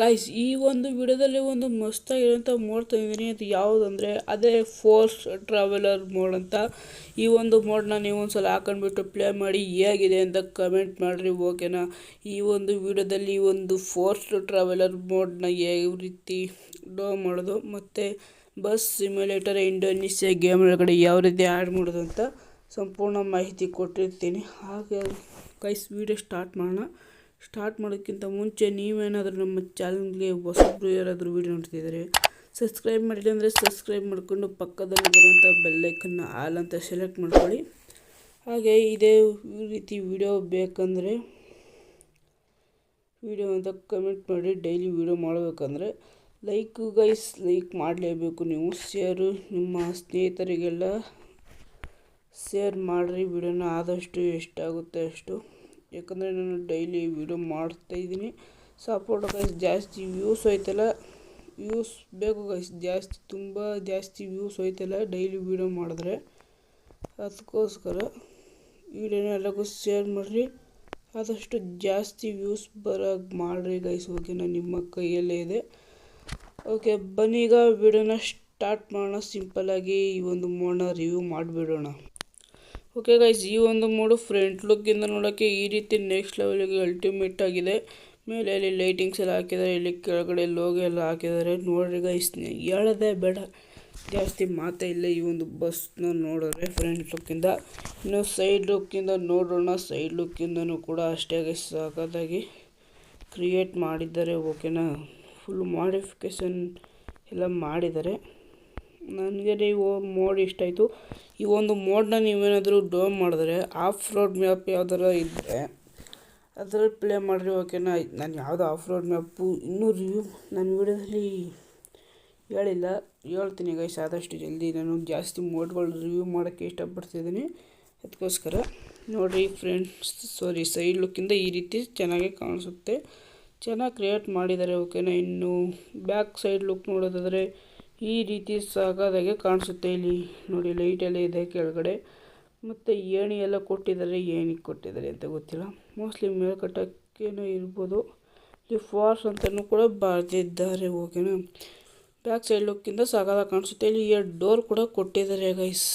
Guys ಈ ಒಂದು ವಿಡಿಯೋದಲ್ಲಿ ಒಂದು ಮಸ್ತಾಗಿರೋಂಥ ಮೋಡ್ ತಂದಿದ್ದೀನಿ. ಅದು ಯಾವುದಂದರೆ ಅದೇ ಫೋರ್ಸ್ ಟ್ರಾವೆಲರ್ ಮೋಡ್ ಅಂತ. ಈ ಒಂದು ಮೋಡ್ನ ನೀವು ಒಂದ್ಸಲ ಹಾಕೊಂಡ್ಬಿಟ್ಟು ಪ್ಲೇ ಮಾಡಿ ಹೇಗಿದೆ ಅಂತ ಕಮೆಂಟ್ ಮಾಡಿರಿ ಓಕೆನಾ ಈ ಒಂದು ವಿಡಿಯೋದಲ್ಲಿ ಒಂದು ಫೋರ್ಸ್ ಟ್ರಾವೆಲರ್ ಮೋಡ್ನ ಯಾವ ರೀತಿ ಡೋ ಮಾಡೋದು, ಮತ್ತು ಬಸ್ ಸಿಮ್ಯುಲೇಟರ್ ಇಂಡೋನೇಷ್ಯಾ ಗೇಮ್ ಒಳಗಡೆ ಯಾವ ರೀತಿ ಆ್ಯಡ್ ಮಾಡೋದು ಅಂತ ಸಂಪೂರ್ಣ ಮಾಹಿತಿ ಕೊಟ್ಟಿರ್ತೀನಿ. ಹಾಗೆ ಗೈಸ್ ವಿಡಿಯೋ ಸ್ಟಾರ್ಟ್ ಮಾಡೋಣ. ಸ್ಟಾರ್ಟ್ ಮಾಡೋಕ್ಕಿಂತ ಮುಂಚೆ ನೀವೇನಾದರೂ ನಮ್ಮ ಚಾನಲ್ಗೆ ಹೊಸಬ್ರು ಯಾರಾದರೂ ವೀಡಿಯೋ ನೋಡ್ತಿದ್ದಾರೆ ಸಬ್ಸ್ಕ್ರೈಬ್ ಮಾಡಿಲ್ಲ ಅಂದರೆ ಸಬ್ಸ್ಕ್ರೈಬ್ ಮಾಡಿಕೊಂಡು ಪಕ್ಕದಲ್ಲಿ ಬರುವಂಥ ಬೆಲ್ಲೈಕನ್ನ ಆಲ್ ಅಂತ ಸೆಲೆಕ್ಟ್ ಮಾಡ್ಕೊಳ್ಳಿ. ಹಾಗೆ ಇದೇ ರೀತಿ ವಿಡಿಯೋ ಬೇಕಂದರೆ ವಿಡಿಯೋ ಅಂತ ಕಮೆಂಟ್ ಮಾಡಿ ಡೈಲಿ ವಿಡಿಯೋ ಮಾಡಬೇಕಂದ್ರೆ ಲೈಕ್ ಗೈಸ್ ಲೈಕ್ ಮಾಡಲೇಬೇಕು ನೀವು. ಶೇರು ನಿಮ್ಮ ಸ್ನೇಹಿತರಿಗೆಲ್ಲ ಶೇರ್ ಮಾಡಿರಿ, ವಿಡಿಯೋನ ಆದಷ್ಟು ಎಷ್ಟಾಗುತ್ತೆ ಅಷ್ಟು. ಯಾಕಂದರೆ ನಾನು ಡೈಲಿ ವೀಡಿಯೋ ಮಾಡ್ತಾಯಿದ್ದೀನಿ ಸಪೋರ್ಟ್ ಗೈಸ್ ಜಾಸ್ತಿ ವ್ಯೂಸ್ ಹೋಯ್ತಲ್ಲ. ವ್ಯೂಸ್ ಬೇಕು ಗೈಸ್ ಜಾಸ್ತಿ, ತುಂಬ ಜಾಸ್ತಿ ವ್ಯೂಸ್ ಹೋಯ್ತಲ್ಲ ಡೈಲಿ ವೀಡಿಯೋ ಮಾಡಿದ್ರೆ. ಅದಕ್ಕೋಸ್ಕರ ವೀಡಿಯೋನ ಎಲ್ಲರಿಗೂ ಶೇರ್ ಮಾಡಿರಿ. ಆದಷ್ಟು ಜಾಸ್ತಿ ವ್ಯೂಸ್ ಬರೋಕ್ಕೆ ಮಾಡಿರಿ ಗೈಸ್ ಓಕೆನಾ ನಿಮ್ಮ ಕೈಯಲ್ಲೇ ಇದೆ. ಓಕೆ ಬನ್ನಿ ಈಗ ವೀಡಿಯೋನ ಸ್ಟಾರ್ಟ್ ಮಾಡೋಣ. ಸಿಂಪಲ್ಲಾಗಿ ಈ ಒಂದು ಮೋಡನ್ನ ರಿವ್ಯೂ ಮಾಡಿಬಿಡೋಣ. ಓಕೆ ಗೈಸ್ ಈ ಒಂದು ಮೋಡು ಫ್ರಂಟ್ ಲುಕ್ಕಿಂದ ನೋಡೋಕ್ಕೆ ಈ ರೀತಿ ನೆಕ್ಸ್ಟ್ ಲೆವೆಲ್ಗೆ ಅಲ್ಟಿಮೇಟ್ ಆಗಿದೆ. ಮೇಲೆ ಅಲ್ಲಿ ಲೈಟಿಂಗ್ಸ್ ಎಲ್ಲ ಹಾಕಿದ್ದಾರೆ, ಇಲ್ಲಿ ಕೆಳಗಡೆ ಲೋಗೋ ಎಲ್ಲ ಹಾಕಿದ್ದಾರೆ. ನೋಡ್ರಿ ಗೈಸ್ ಹೇಳೋದೇ ಬೇಡ. ಜಾಸ್ತಿ ಮಾತೇ ಇಲ್ಲ ಈ ಒಂದು ಬಸ್ನ ನೋಡಿದ್ರೆ ಫ್ರಂಟ್ ಲುಕ್ಕಿಂದ ಇನ್ನು ಸೈಡ್ ಲುಕ್ಕಿಂದ ನೋಡೋಣ. ಸೈಡ್ ಲುಕ್ಕಿಂದನೂ ಕೂಡ ಅಷ್ಟೇ ಗೈಸ್ ಸಾಕಾಗಿ ಕ್ರಿಯೇಟ್ ಮಾಡಿದ್ದಾರೆ. ಓಕೆನಾ ಫುಲ್ ಮಾಡಿಫಿಕೇಷನ್ ಎಲ್ಲ ಮಾಡಿದ್ದಾರೆ. ನನಗೆ ನೀವು ಮೋಡ್ ಇಷ್ಟ ಆಯಿತು. ಈ ಒಂದು ಮೋಡನ್ನ ನೀವೇನಾದರೂ ಡೌನ್ ಮಾಡಿದ್ರೆ ಆಫ್ ರೋಡ್ ಮ್ಯಾಪ್ ಯಾವ್ದಾರ ಇದ್ದರೆ ಅದರಲ್ಲಿ ಪ್ಲೇ ಮಾಡಿರಿ ಓಕೆನಾ ನಾನು ಯಾವುದೋ ಆಫ್ ರೋಡ್ ಮ್ಯಾಪು ಇನ್ನೂ ರಿವ್ಯೂ ನನ್ನ ವಿಡಿಯೋದಲ್ಲಿ ಹೇಳಿಲ್ಲ. ಹೇಳ್ತೀನಿ ಗೈಸ್ ಆದಷ್ಟು ಜಲ್ದಿ. ನಾನು ಜಾಸ್ತಿ ಮೋಡ್ಗಳು ರಿವ್ಯೂ ಮಾಡೋಕ್ಕೆ ಇಷ್ಟಪಡ್ತಿದ್ದೀನಿ. ಅದಕ್ಕೋಸ್ಕರ ನೋಡಿರಿ ಫ್ರೆಂಡ್ಸ್ ಸಾರಿ ಸೈಡ್ ಲುಕ್ಕಿಂದ ಈ ರೀತಿ ಚೆನ್ನಾಗಿ ಕಾಣಿಸುತ್ತೆ. ಚೆನ್ನಾಗಿ ಕ್ರಿಯೇಟ್ ಮಾಡಿದ್ದಾರೆ ಓಕೆನಾ ಇನ್ನು ಬ್ಯಾಕ್ ಸೈಡ್ ಲುಕ್ ನೋಡೋದಾದರೆ ಈ ರೀತಿ ಸಾಕಾದಾಗೆ ಕಾಣಿಸುತ್ತೆ ಇಲ್ಲಿ. ನೋಡಿ ಲೈಟ್ ಎಲ್ಲ ಇದೆ ಕೆಳಗಡೆ. ಮತ್ತು ಏಣಿ ಎಲ್ಲ ಕೊಟ್ಟಿದ್ದಾರೆ. ಏಣಿ ಕೊಟ್ಟಿದ್ದಾರೆ ಅಂತ ಗೊತ್ತಿಲ್ಲ. ಮೋಸ್ಟ್ಲಿ ಮೇಲ್ಕಟ್ಟಕ್ಕೇನೋ ಇರ್ಬೋದು. ಇಲ್ಲಿ ಫಾರ್ಸ್ ಅಂತಲೂ ಕೂಡ ಬರೆದಿದ್ದಾರೆ ಓಕೆನಾ ಬ್ಯಾಕ್ ಸೈಡ್ ಲುಕ್ಕಿಂದ ಸಾಕಾದಾಗ ಕಾಣಿಸುತ್ತೆ. ಇಲ್ಲಿ ಎರಡು ಡೋರ್ ಕೂಡ ಕೊಟ್ಟಿದ್ದಾರೆ ಗೈಸ್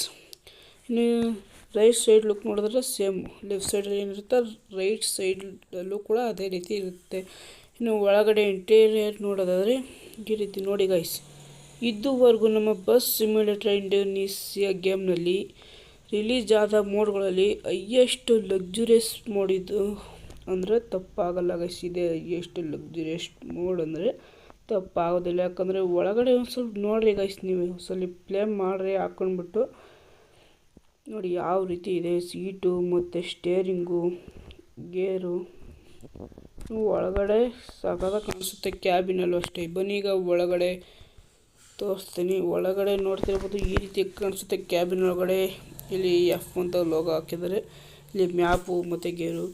ಇನ್ನು ರೈಟ್ ಸೈಡ್ ಲುಕ್ ನೋಡಿದ್ರೆ ಸೇಮ್ ಲೆಫ್ಟ್ ಸೈಡಲ್ಲಿ ಏನಿರುತ್ತೆ ರೈಟ್ ಸೈಡಲ್ಲೂ ಕೂಡ ಅದೇ ರೀತಿ ಇರುತ್ತೆ. ಇನ್ನು ಒಳಗಡೆ ಇಂಟೀರಿಯರ್ ನೋಡೋದಾದರೆ ಈ ರೀತಿ ನೋಡಿ ಗೈಸ್ ಇದುವರೆಗೂ ನಮ್ಮ ಬಸ್ ಸಿಮ್ಯುಲೇಟರ್ ಇಂಡೋನೇಷಿಯಾ ಗೇಮ್ನಲ್ಲಿ ರಿಲೀಸ್ ಆದ ಮೋಡ್ಗಳಲ್ಲಿ ಹೈಯೆಸ್ಟ್ ಲಕ್ಸುರಿಯಸ್ ಮೋಡ್ ಇದು. ಅಂದರೆ ತಪ್ಪಾಗಲ್ಲ ಇದೆ ಹೈಯೆಸ್ಟ್ ಲಕ್ಸುರಿಯಸ್ ಮೋಡ್ ಅಂದರೆ ತಪ್ಪಾಗೋದಿಲ್ಲ. ಯಾಕಂದರೆ ಒಳಗಡೆ ಒಂದು ಸ್ವಲ್ಪ ನೋಡಿರಿ ಗೈಸ್ ನೀವು ಸ್ವಲ್ಪ ಪ್ಲೇ ಮಾಡಿರಿ ಹಾಕೊಂಡ್ಬಿಟ್ಟು. ನೋಡಿ ಯಾವ ರೀತಿ ಇದೆ, ಸೀಟು ಮತ್ತು ಸ್ಟೇರಿಂಗು ಗೇರು ಒಳಗಡೆ ಸಾಕಾಗ ಕಾಣಿಸುತ್ತೆ ಕ್ಯಾಬಿನಲ್ಲೂ ಅಷ್ಟೇ. ಬನ್ನಿ ಬನ್ನೀಗ ಒಳಗಡೆ. ತೋರಿಸ್ತೀನಿ. ಒಳಗಡೆ ನೋಡ್ತಿರ್ಬೋದು ಈ ರೀತಿ ಕಾಣಿಸುತ್ತೆ. ಕ್ಯಾಬಿನ್ ಒಳಗಡೆ ಇಲ್ಲಿ ಎಫ್ ಅಂತ ಲೋಗೋ ಹಾಕಿದ್ದಾರೆ. ಇಲ್ಲಿ ಮ್ಯಾಪು ಮತ್ತು ಗೇರು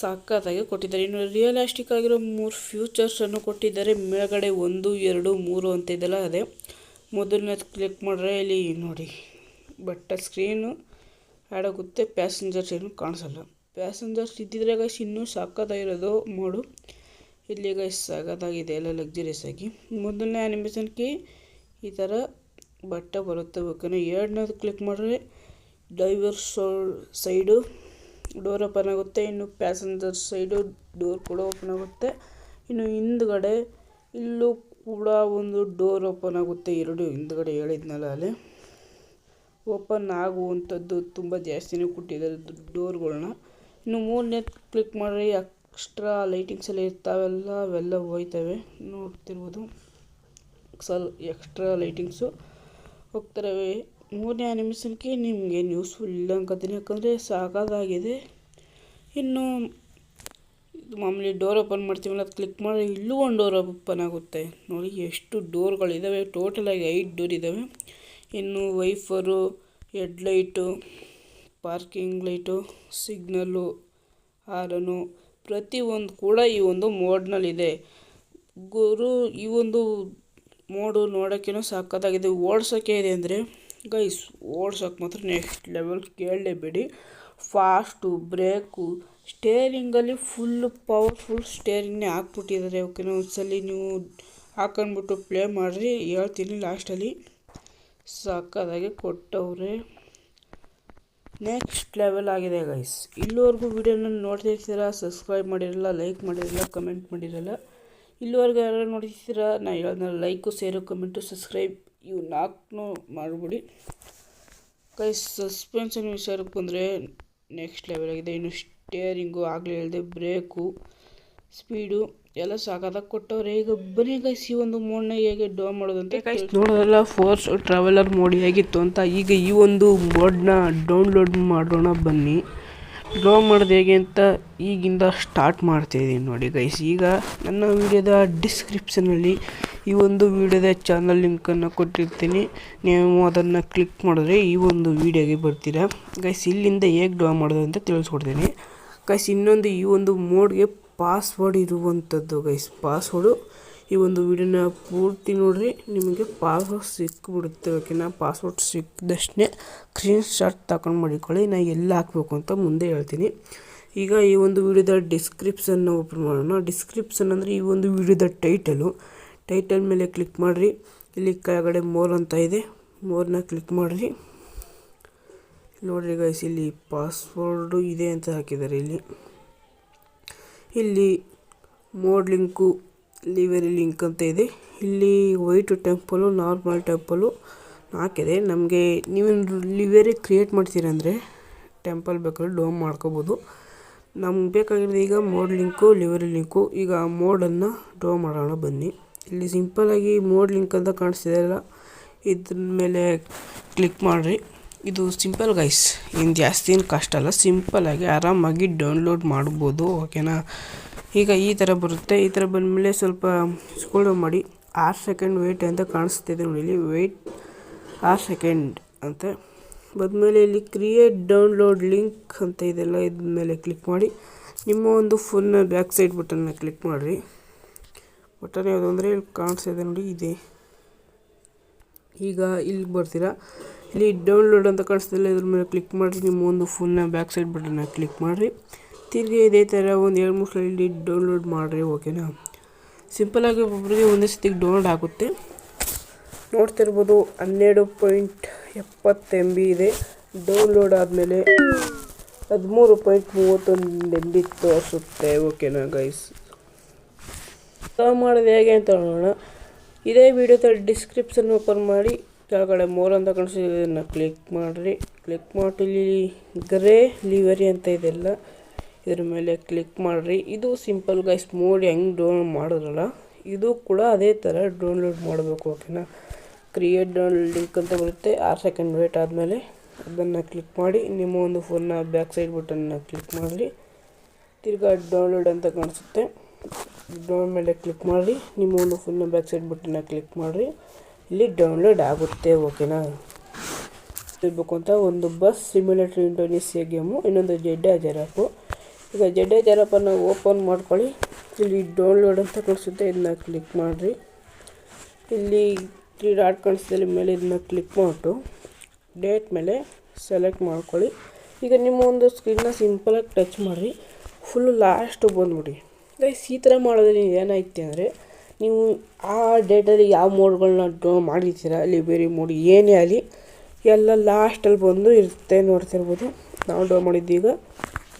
ಸಾಕತ್ತಾಗಿ ಕೊಟ್ಟಿದ್ದಾರೆ. ಇನ್ನು ರಿಯಲಿಸ್ಟಿಕ್ ಆಗಿರೋ ಮೂರು ಫ್ಯೂಚರ್ಸನ್ನು ಕೊಟ್ಟಿದ್ದಾರೆ. ಮೇಲ್ಗಡೆ ಒಂದು, ಎರಡು, ಮೂರು ಅಂತ ಇದೆಲ್ಲ ಅದೇ ಮೊದಲನೇದು ಕ್ಲಿಕ್ ಮಾಡಿದ್ರೆ ಇಲ್ಲಿ ನೋಡಿ ಬಟ್ ಸ್ಕ್ರೀನು ಆಡೋಗುತ್ತೆ ಪ್ಯಾಸೆಂಜರ್ಸ್ ಏನು ಕಾಣಿಸಲ್ಲ. ಪ್ಯಾಸೆಂಜರ್ಸ್ ಇದ್ದಿದ್ರೆ ಗೈಸ್ ಇನ್ನೂ ಸಾಕತ್ತಾಗಿರೋದು ಮೋಡು ಇಲ್ಲಿ ಗೈಸ್ ಎಲ್ಲ ಲಕ್ಸುರಿಯಸ್ ಆಗಿ. ಮೊದಲನೇ ಆ್ಯನಿಮೇಷನ್ಗೆ ಈ ಥರ ಬಟ್ಟೆ ಬರುತ್ತೆ. ಬೇಕಂದ್ರೆ ಎರಡನೇದು ಕ್ಲಿಕ್ ಮಾಡಿದ್ರೆ driver so side door open ಆಗುತ್ತೆ. ಇನ್ನು ಪ್ಯಾಸೆಂಜರ್ ಸೈಡು ಡೋರ್ ಕೂಡ ಓಪನ್ ಆಗುತ್ತೆ. ಇನ್ನು ಹಿಂದ್ಗಡೆ ಇಲ್ಲೂ ಕೂಡ ಒಂದು ಡೋರ್ ಓಪನ್ ಆಗುತ್ತೆ. ಎರಡು ಹಿಂದ್ಗಡೆ ಹೇಳಿದ್ನಲ್ಲ ಅಲ್ಲಿ. ಓಪನ್ ಆಗುವಂಥದ್ದು ತುಂಬ ಜಾಸ್ತಿನೇ ಕೊಟ್ಟಿದ್ದಾರೆ ಡೋರ್ಗಳನ್ನ ಇನ್ನು ಮೂರನೇ ಕ್ಲಿಕ್ ಮಾಡಿದ್ರೆ ಎಕ್ಸ್ಟ್ರಾ ಲೈಟಿಂಗ್ಸ್ ಎಲ್ಲ ಇರ್ತಾವೆಲ್ಲ ಅವೆಲ್ಲ ಹೋಯ್ತವೆ. ನೋಡ್ತಿರ್ಬೋದು. ಸಲ್ ಎಕ್ಸ್ಟ್ರಾ ಲೈಟಿಂಗ್ಸು ಹೋಗ್ತಾರೆ ಮೂರನೇ ಆ್ಯನಿಮೇಷನ್ಗೆ ನಿಮಗೆ ಯೂಸ್ಫುಲ್ ಇಲ್ಲ ಅನ್ಕೋತೀನಿ ಯಾಕಂದರೆ ಸಾಕಾಗಿದೆ ಇನ್ನು ಮಾಮೂಲಿ ಡೋರ್ ಓಪನ್ ಮಾಡ್ತೀವಲ್ಲ, ಅದು ಕ್ಲಿಕ್ ಮಾಡಿ ಇಲ್ಲೂ ಒಂದು ಡೋರ್ ಓಪನ್ ಆಗುತ್ತೆ. ನೋಡಿ ಎಷ್ಟು ಡೋರ್ಗಳಿದ್ದಾವೆ ಟೋಟಲಾಗಿ ಐದು ಡೋರ್ ಇದ್ದಾವೆ ಇನ್ನು wiper headlight parking light signal horn ಪ್ರತಿಯೊಂದು ಕೂಡ ಈ ಒಂದು ಮೋಡ್ನಲ್ಲಿದೆ. ಗುರು, ಈ ಒಂದು ಮೋಡು ನೋಡೋಕ್ಕೇನೋ ಸಾಕತ್ತಾಗಿದೆ ಓಡ್ಸೋಕ್ಕೆ ಇದೆ ಅಂದರೆ ಗೈಸ್ ಓಡ್ಸೋಕೆ ಮಾತ್ರ ನೆಕ್ಸ್ಟ್ ಲೆವೆಲ್ ಕೇಳಲೇಬೇಡಿ. ಫಾಸ್ಟು ಬ್ರೇಕು ಸ್ಟೇರಿಂಗಲ್ಲಿ ಫುಲ್ಲು ಪವರ್ಫುಲ್ ಸ್ಟೇರಿಂಗ್ನೇ ಹಾಕ್ಬಿಟ್ಟಿದ್ದಾರೆ. ಓಕೆನಾ ಒಂದ್ಸಲಿ ನೀವು ಹಾಕೊಂಡ್ಬಿಟ್ಟು ಪ್ಲೇ ಮಾಡಿರಿ. ಹೇಳ್ತೀನಿ ಲಾಸ್ಟಲ್ಲಿ ಸಾಕಾದಾಗೆ ಕೊಟ್ಟವ್ರೆ. ನೆಕ್ಸ್ಟ್ ಲೆವೆಲ್ ಆಗಿದೆ ಗೈಸ್ ಇಲ್ಲಿವರೆಗೂ ವೀಡಿಯೋನ ನೋಡ್ತಿರ್ತೀರ ಸಬ್ಸ್ಕ್ರೈಬ್ ಮಾಡಿರಲ್ಲ ಲೈಕ್ ಮಾಡಿರಲ್ಲ ಕಮೆಂಟ್ ಮಾಡಿರಲ್ಲ? ಇಲ್ಲಿವರೆಗೂ ಯಾರು ನೋಡ್ತಿರ್ತೀರ, ನಾ ಹೇಳೋದ್ರ ಲೈಕು ಸೇರು ಕಮೆಂಟು ಸಬ್ಸ್ಕ್ರೈಬ್ ಇವು ನಾಲ್ಕು ಮಾಡಿಬಿಡಿ. ಗೈಸ್ ಸಸ್ಪೆನ್ಷನ್ ವಿಚಾರಕ್ಕೆ ಬಂದರೆ ನೆಕ್ಸ್ಟ್ ಲೆವೆಲ್ ಆಗಿದೆ. ಇನ್ನು ಸ್ಟೇರಿಂಗು ಆಗಲೇ ಹೇಳಿದೆ ಬ್ರೇಕು ಸ್ಪೀಡು ಎಲ್ಲ ಸಾಕಾದಾಗ ಕೊಟ್ಟವ್ರೆ. ಈಗ ಬರೀ ಗೈಸ್ ಈ ಒಂದು ಮೋಡ್ನ ಹೇಗೆ ಡೋ ಮಾಡೋದಂತೆ ಗೈಸ್ ನೋಡೋದಲ್ಲ ಫೋರ್ಸ್ ಟ್ರಾವೆಲರ್ ಮೋಡ್ ಹೇಗಿತ್ತು ಅಂತ ಈಗ ಈ ಒಂದು ಮೋಡ್ನ ಡೌನ್ಲೋಡ್ ಮಾಡೋಣ ಬನ್ನಿ. ಡ್ರಾ ಮಾಡೋದು ಹೇಗೆ ಅಂತ ಈಗಿಂದ ಸ್ಟಾರ್ಟ್ ಮಾಡ್ತಾಯಿದ್ದೀನಿ ನೋಡಿ ಗೈಸ್ ಈಗ ನನ್ನ ವಿಡಿಯೋದ ಡಿಸ್ಕ್ರಿಪ್ಷನಲ್ಲಿ ಈ ಒಂದು ವಿಡಿಯೋದ ಚಾನಲ್ ಲಿಂಕನ್ನು ಕೊಟ್ಟಿರ್ತೀನಿ. ನೀವು ಅದನ್ನು ಕ್ಲಿಕ್ ಮಾಡಿದ್ರೆ ಈ ಒಂದು ವಿಡಿಯೋಗೆ ಬರ್ತೀರಾ. ಗೈಸ್ ಇಲ್ಲಿಂದ ಹೇಗೆ ಡ್ರಾ ಮಾಡೋದು ಅಂತ ತಿಳಿಸ್ಕೊಡ್ತೀನಿ. ಗೈಸ್ ಇನ್ನೊಂದು ಈ ಒಂದು ಮೋಡ್ಗೆ ಪಾಸ್ವರ್ಡ್ ಇರುವಂಥದ್ದು ಗೈಸ್ ಪಾಸ್ವರ್ಡು ಈ ಒಂದು ವಿಡಿಯೋನ ಪೂರ್ತಿ ನೋಡಿರಿ, ನಿಮಗೆ ಪಾಸ್ವರ್ಡ್ ಸಿಕ್ಕಿಬಿಡುತ್ತೆ ಓಕೆನಾ ಪಾಸ್ವರ್ಡ್ ಸಿಕ್ಕಿದಷ್ಟೇ ಸ್ಕ್ರೀನ್ ಶಾಟ್ ತಗೊಂಡು ಮಾಡಿಕೊಳ್ಳಿ, ನಾ ಎಲ್ಲಿ ಹಾಕಬೇಕು ಅಂತ ಮುಂದೆ ಹೇಳ್ತೀನಿ. ಈಗ ಈ ಒಂದು ವಿಡಿಯೋದ ಡಿಸ್ಕ್ರಿಪ್ಷನ್ನ ಓಪನ್ ಮಾಡೋಣ. ಡಿಸ್ಕ್ರಿಪ್ಷನ್ ಅಂದರೆ ಈ ಒಂದು ವಿಡಿಯೋದ ಟೈಟಲು ಟೈಟಲ್ ಮೇಲೆ ಕ್ಲಿಕ್ ಮಾಡಿರಿ. ಇಲ್ಲಿ ಕೆಳಗಡೆ ಮೋರ್ ಅಂತ ಇದೆ. ಮೋರ್ನ ಕ್ಲಿಕ್ ಮಾಡಿರಿ. ನೋಡಿರಿ ಗೈಸ್ ಇಲ್ಲಿ ಪಾಸ್ವರ್ಡು ಇದೆ ಅಂತ ಹಾಕಿದ್ದಾರೆ ಇಲ್ಲಿ. ಇಲ್ಲಿ ಮೋಡ್ ಲಿಂಕು, ಲಿವರಿ ಲಿಂಕ್ ಅಂತ ಇದೆ. ಇಲ್ಲಿ ವೈಟ್ ಟೆಂಪಲು, ನಾರ್ಮಲ್ ಟೆಂಪಲು ಹಾಕಿದೆ ನಮಗೆ ನೀವು ಲಿವರಿ ಕ್ರಿಯೇಟ್ ಮಾಡ್ತೀರಂದರೆ ಟೆಂಪಲ್ ಬೇಕಾದ್ರೆ ಡೋಮ್ ಮಾಡ್ಕೋಬೋದು. ನಮ್ಗೆ ಬೇಕಾಗಿರೋದು ಈಗ ಮೋಡ್ ಲಿಂಕು, ಲಿವರಿ ಲಿಂಕು. ಈಗ ಆ ಮೋಡನ್ನು ಡ್ರಾ ಮಾಡೋಣ ಬನ್ನಿ. ಇಲ್ಲಿ ಸಿಂಪಲಾಗಿ ಮೋಡ್ ಲಿಂಕ್ ಅಂತ ಕಾಣಿಸ್ತಿದೆಯಲ್ಲ ಇದ್ರ ಮೇಲೆ ಕ್ಲಿಕ್ ಮಾಡಿರಿ. ಇದು ಸಿಂಪಲ್ ಗೈಸ್ ಇನ್ನು ಜಾಸ್ತಿ ಏನು ಕಷ್ಟ ಅಲ್ಲ ಸಿಂಪಲಾಗಿ ಆರಾಮಾಗಿ ಡೌನ್ಲೋಡ್ ಮಾಡ್ಬೋದು ಓಕೆನಾ ಈಗ ಈ ಥರ ಬರುತ್ತೆ. ಈ ಥರ ಬಂದಮೇಲೆ ಸ್ವಲ್ಪ ಸ್ಕ್ರೋಲ್ ಮಾಡಿ. ಆರು ಸೆಕೆಂಡ್ ವೆಯ್ಟ್ ಅಂತ ಕಾಣಿಸ್ತಿದೆ ನೋಡಿ ಇಲ್ಲಿ. ವೆಯ್ಟ್ ಆರು ಸೆಕೆಂಡ್ ಅಂತ. ಬಂದಮೇಲೆ ಇಲ್ಲಿ ಕ್ರಿಯೇಟ್ ಡೌನ್ಲೋಡ್ ಲಿಂಕ್ ಅಂತ ಇದೆಲ್ಲ ಇದ್ಮೇಲೆ ಕ್ಲಿಕ್ ಮಾಡಿ. ನಿಮ್ಮ ಒಂದು ಫೋನ್ನ ಬ್ಯಾಕ್ ಸೈಡ್ ಬಟನ್ನ ಕ್ಲಿಕ್ ಮಾಡಿರಿ. ಬಟನ್ ಯಾವುದು ಅಂದರೆ ಇಲ್ಲಿ ಕಾಣಿಸ್ತಿದೆ ನೋಡಿ, ಇದೆ. ಈಗ ಇಲ್ಲಿ ಬರ್ತೀರಾ? ಇಲ್ಲಿ ಡೌನ್ಲೋಡ್ ಅಂತ ಕಾಣಿಸ್ತಿಲ್ಲ, ಇದ್ರ ಮೇಲೆ ಕ್ಲಿಕ್ ಮಾಡಿರಿ. ನಿಮ್ಮ ಒಂದು ಫೋನ್ನ ಬ್ಯಾಕ್ ಸೈಡ್ ಬಟನ್ನ ಕ್ಲಿಕ್ ಮಾಡಿರಿ. ತಿರುಗಿ ಇದೇ ಥರ ಒಂದು ಎರಡು ಮೂರು ಸಲ ಡೌನ್ಲೋಡ್ ಮಾಡಿರಿ ಓಕೆನಾ ಸಿಂಪಲಾಗಿ ಒಬ್ಬೊಬ್ಬರಿಗೆ ಒಂದೇ ಸತಿಗೆ ಡೌನ್ಲೋಡ್ ಆಗುತ್ತೆ. ನೋಡ್ತಿರ್ಬೋದು ಹನ್ನೆರಡು ಪಾಯಿಂಟ್ ಎಪ್ಪತ್ತು ಎಂ ಬಿ ಇದೆ. ಡೌನ್ಲೋಡ್ ಆದಮೇಲೆ ಹದಿಮೂರು ಪಾಯಿಂಟ್ ಮೂವತ್ತೊಂದು ಎಂ ಬಿ ತೋರಿಸುತ್ತೆ ಓಕೆನಾ ಗೈಸ್ ಮಾಡೋದು ಹೇಗೆ ಅಂತ ನೋಡೋಣ. ಇದೇ ವಿಡಿಯೋದ ಡಿಸ್ಕ್ರಿಪ್ಷನ್ ಓಪನ್ ಮಾಡಿ. ಕೆಳಗಡೆ ಮೋರ್ ಅಂತ ಕಾಣಿಸ್ತಿದೆ. ಇದನ್ನು ಕ್ಲಿಕ್ ಮಾಡಿರಿ. ಕ್ಲಿಕ್ ಮಾಡಿ ಗ್ರೇ ಲಿವರಿ ಅಂತ ಇದೆಲ್ಲ. ಇದ್ರ ಮೇಲೆ ಕ್ಲಿಕ್ ಮಾಡಿರಿ. ಇದು ಸಿಂಪಲ್ ಗೈಸ್ ಮೋಡ್ ಹೆಂಗೆ ಡೌನ್ಲೋಡ್ ಮಾಡಿದ್ರಲ್ಲ. ಇದು ಕೂಡ ಅದೇ ಥರ ಡೌನ್ಲೋಡ್ ಮಾಡಬೇಕು ಓಕೆನಾ ಕ್ರಿಯೇಟ್ ಡೌನ್ಲೋಡ್ ಲಿಂಕ್ ಅಂತ ಬರುತ್ತೆ. ಆರು ಸೆಕೆಂಡ್ ವೇಟ್ ಆದಮೇಲೆ ಅದನ್ನು ಕ್ಲಿಕ್ ಮಾಡಿ. ನಿಮ್ಮ ಒಂದು ಫೋನ್ನ ಬ್ಯಾಕ್ ಸೈಡ್ ಬಟನ್ನ ಕ್ಲಿಕ್ ಮಾಡಿರಿ. ತಿರ್ಗಾ ಡೌನ್ಲೋಡ್ ಅಂತ ಕಾಣಿಸುತ್ತೆ. ಡೌನ್ ಮೇಲೆ ಕ್ಲಿಕ್ ಮಾಡಿರಿ. ನಿಮ್ಮ ಒಂದು ಫೋನ್ನ ಬ್ಯಾಕ್ ಸೈಡ್ ಬಟನ್ನ ಕ್ಲಿಕ್ ಮಾಡಿರಿ. ಇಲ್ಲಿ ಡೌನ್ಲೋಡ್ ಆಗುತ್ತೆ ಓಕೆನಾ ಇರಬೇಕು ಅಂತ ಒಂದು ಬಸ್ ಸಿಮ್ಯುಲೇಟರ್ ಇಂಡೋನೇಸಿಯಾ ಗೇಮು ಇನ್ನೊಂದು ಜಡ್ಡೆ ಜರಾಪು ಈಗ ಜೆಡ್ಡೆ ಜರಾಪನ್ನು ಓಪನ್ ಮಾಡ್ಕೊಳ್ಳಿ. ಇಲ್ಲಿ ಡೌನ್ಲೋಡ್ ಅಂತ ಕಳಿಸುತ್ತೆ ಇದನ್ನ ಕ್ಲಿಕ್ ಮಾಡಿರಿ. ಇಲ್ಲಿ ತ್ರೀ ಡಾಟ್ ಕಾಣಿಸಿದಲ್ಲಿ ಮೇಲೆ ಇದನ್ನ ಕ್ಲಿಕ್ ಮಾಡಿಬಿಟ್ಟು ಡೇಟ್ ಮೇಲೆ ಸೆಲೆಕ್ಟ್ ಮಾಡ್ಕೊಳ್ಳಿ. ಈಗ ನಿಮ್ಮ ಒಂದು ಸ್ಕ್ರೀನ್ನ ಸಿಂಪಲಾಗಿ ಟಚ್ ಮಾಡಿರಿ. ಫುಲ್ಲು ಲಾಸ್ಟು ಬಂದುಬಿಡಿ. ಈ ಥರ ಮಾಡೋದ್ರಿಂದ ಏನಾಯ್ತು ಅಂದರೆ ನೀವು ಆ ಡೇಟಲ್ಲಿ ಯಾವ ಮೋಡ್ಗಳನ್ನ ಡ್ರಾ ಮಾಡಿರ್ತೀರ ಬೇರೆ ಮೋಡ್ ಏನೇ ಆಗಲಿ, ಎಲ್ಲ ಲಾಸ್ಟಲ್ಲಿ ಬಂದು ಇರುತ್ತೆ ನೋಡ್ತಿರ್ಬೋದು. ನಾವು ಡ್ರಾ ಮಾಡಿದ್ದೀಗ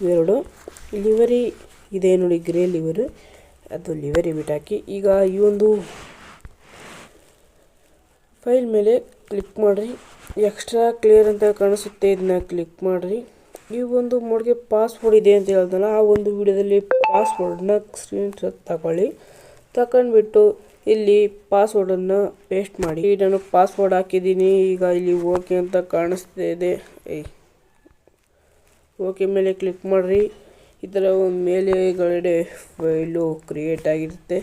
ಇವೆರಡು ಲಿವರಿ ಇದೆ ನೋಡಿ ಗ್ರೇ ಲಿವರು ಅದು ಲಿವರಿ ಬಿಟ್ಟಾಕಿ ಈಗ ಈ ಒಂದು ಫೈಲ್ ಮೇಲೆ ಕ್ಲಿಕ್ ಮಾಡಿರಿ. ಎಕ್ಸ್ಟ್ರಾ ಕ್ಲಿಯರ್ ಅಂತ ಕಾಣಿಸುತ್ತೆ ಇದನ್ನ ಕ್ಲಿಕ್ ಮಾಡಿರಿ. ಈ ಒಂದು ಮೋಡ್ಗೆ ಪಾಸ್ವರ್ಡ್ ಇದೆ ಅಂತ ಹೇಳ್ದಲ್ಲ, ಆ ಒಂದು ವಿಡಿಯೋದಲ್ಲಿ ಪಾಸ್ವರ್ಡ್ನ ಸ್ಕ್ರೀನ್ ಶಾಟ್ ತಗೊಳ್ಳಿ. ತಗೊಂಡ್ಬಿಟ್ಟು ಇಲ್ಲಿ ಪಾಸ್ವರ್ಡನ್ನು ಪೇಸ್ಟ್ ಮಾಡಿ. ನಾನು ಪಾಸ್ವರ್ಡ್ ಹಾಕಿದ್ದೀನಿ. ಈಗ ಇಲ್ಲಿ ಓಕೆ ಅಂತ ಕಾಣಿಸ್ತಾ ಇದೆ. ಓಕೆ ಮೇಲೆ ಕ್ಲಿಕ್ ಮಾಡಿರಿ. ಈ ಥರ ಒಂದು ಮೇಲೆಗಡೆ ಫೈಲು ಕ್ರಿಯೇಟ್ ಆಗಿರುತ್ತೆ.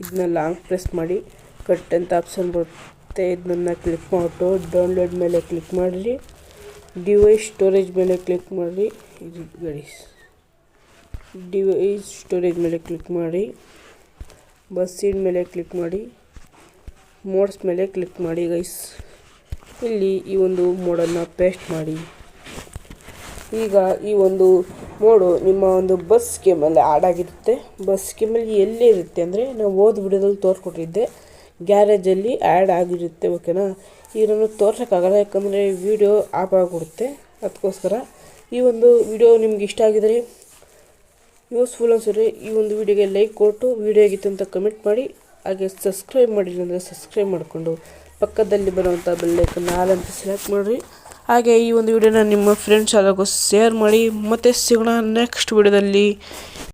ಇದನ್ನ ಲಾಂಗ್ ಪ್ರೆಸ್ ಮಾಡಿ. ಕಟ್ ಅಂತ ಆಪ್ಷನ್ ಬರುತ್ತೆ. ಇದನ್ನ ಕ್ಲಿಕ್ ಮಾಡಿಬಿಟ್ಟು ಡೌನ್ಲೋಡ್ ಮೇಲೆ ಕ್ಲಿಕ್ ಮಾಡಿರಿ. ಡಿವೈಸ್ ಸ್ಟೋರೇಜ್ ಮೇಲೆ ಕ್ಲಿಕ್ ಮಾಡಿರಿ. ಇದು ಗಡೀಸ್ ಡಿವೈಸ್ ಸ್ಟೋರೇಜ್ ಮೇಲೆ ಕ್ಲಿಕ್ ಮಾಡಿ. ಬಸ್ ಸೀಡ್ ಮೇಲೆ ಕ್ಲಿಕ್ ಮಾಡಿ ಮೋಡ್ಸ್ ಮೇಲೆ ಕ್ಲಿಕ್ ಮಾಡಿ ಗೈಸ್ ಇಲ್ಲಿ ಈ ಒಂದು ಮೋಡನ್ನು ಪೇಸ್ಟ್ ಮಾಡಿ. ಈಗ ಈ ಒಂದು ಮೋಡು ನಿಮ್ಮ ಒಂದು ಬಸ್ ಸ್ಕೀಮಲ್ಲಿ ಆಡ್ ಆಗಿರುತ್ತೆ. ಬಸ್ ಸ್ಕೀಮಲ್ಲಿ ಎಲ್ಲಿ ಇರುತ್ತೆ ಅಂದರೆ, ನಾವು ಓದ್ ವಿಡಿಯೋದಲ್ಲಿ ತೋರಿಸ್ಕೊಟ್ಟಿದ್ದೆ. ಗ್ಯಾರೇಜಲ್ಲಿ ಆ್ಯಡ್ ಆಗಿರುತ್ತೆ ಓಕೆನಾ ಈಗ ನಾನು ತೋರ್ಸೋಕ್ಕಾಗಲ್ಲ, ಯಾಕಂದರೆ ವಿಡಿಯೋ ಆಪ್ ಆಗಿಬಿಡುತ್ತೆ. ಅದಕ್ಕೋಸ್ಕರ ಈ ಒಂದು ವಿಡಿಯೋ ನಿಮ್ಗೆ ಇಷ್ಟ ಆಗಿದರೆ ಯೂಸ್ಫುಲ್ ಅನ್ಸಿದ್ರೆ ಈ ಒಂದು ವಿಡಿಯೋಗೆ ಲೈಕ್ ಕೊಟ್ಟು ವಿಡಿಯೋ ಆಗಿತ್ತು ಅಂತ ಕಮೆಂಟ್ ಮಾಡಿ, ಹಾಗೆ ಸಬ್ಸ್ಕ್ರೈಬ್ ಮಾಡಿಲ್ಲ ಅಂದರೆ ಸಬ್ಸ್ಕ್ರೈಬ್ ಮಾಡಿಕೊಂಡು ಪಕ್ಕದಲ್ಲಿ ಬರುವಂಥ ಬೆಲ್ಲೈಕನ್ನು ಆಲ್ ಅಂತ ಸೆಲೆಕ್ಟ್ ಮಾಡಿರಿ. ಹಾಗೆ ಈ ಒಂದು ವಿಡಿಯೋನ ನಿಮ್ಮ ಫ್ರೆಂಡ್ಸ್ ಎಲ್ಲರಿಗೂ ಶೇರ್ ಮಾಡಿ. ಮತ್ತೆ ಸಿಗೋಣ ನೆಕ್ಸ್ಟ್ ವಿಡಿಯೋದಲ್ಲಿ